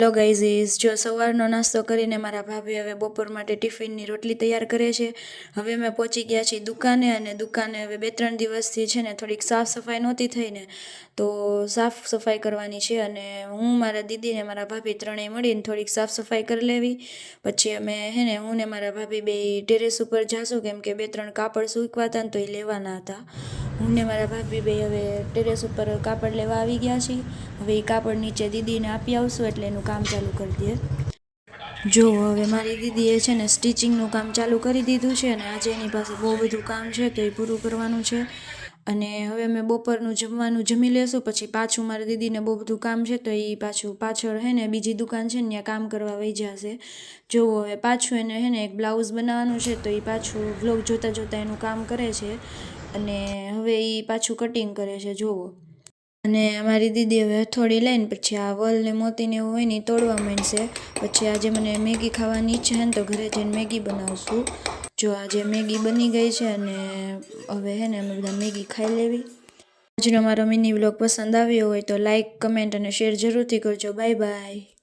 Hello is જો સવારનો નાસ્તો કરીને મારા ભાભી હવે બપોર માટે ટિફિનની રોટલી તૈયાર કરે છે. હવે અમે પહોંચી ગયા છીએ દુકાને અને દુકાને હવે બે ત્રણ દિવસથી છે ને થોડીક સાફ સફાઈ નહોતી થઈને તો સાફ સફાઈ કરવાની છે અને હું, મારા દીદીને મારા ભાભી ત્રણેય મળીને થોડીક સાફ સફાઈ કરી લેવી. પછી અમે હે ને, હું ને મારા ભાભી બે ટેરેસ ઉપર જાશું, કેમ કે બે ત્રણ કાપડ સૂકવાતા ને તો એ લેવાના હતા. હું ને મારા ભાભી બે હવે ટેરેસ ઉપર કાપડ લેવા આવી ગયા છીએ હવે એ કાપડ નીચે દીદીને આપી આવશું એટલે એનું કામ ચાલુ કરી દઈએ. જો હવે મારી દીદીએ છે ને સ્ટિચિંગનું કામ ચાલુ કરી દીધું છે અને આજે એની પાસે બહુ બધું કામ છે તો એ પૂરું કરવાનું છે. અને હવે અમે બપોરનું જમવાનું જમી લેશું, પછી પાછું મારી દીદીને બહુ બધું કામ છે તો એ પાછું પાછળ હે ને બીજી દુકાન છે ને ત્યાં કામ કરવા વહી જશે. જોવો હવે પાછું એને હે ને એક બ્લાઉઝ બનાવવાનું છે તો એ પાછું વ્લોગ જોતાં જોતાં એનું કામ કરે છે. અને હવે એ પાછું કટિંગ કરે છે, જોવો. અને અમારી દીદી હવે હથોડી લઈને પછી આ વલ ને મોતીને એવું હોય ને તોડવા માંડશે. પછી આજે મને મેગી ખાવાની ઈચ્છા ને તો ઘરે જઈને મેગી બનાવશું. જો આજે મેગી બની ગઈ છે અને હવે હે ને અમે બધા મેગી ખાઈ લેવી. આજનો મારો મિની વ્લોગ પસંદ આવ્યો હોય તો લાઇક કમેન્ટ અને શેર જરૂરથી કરજો. Bye bye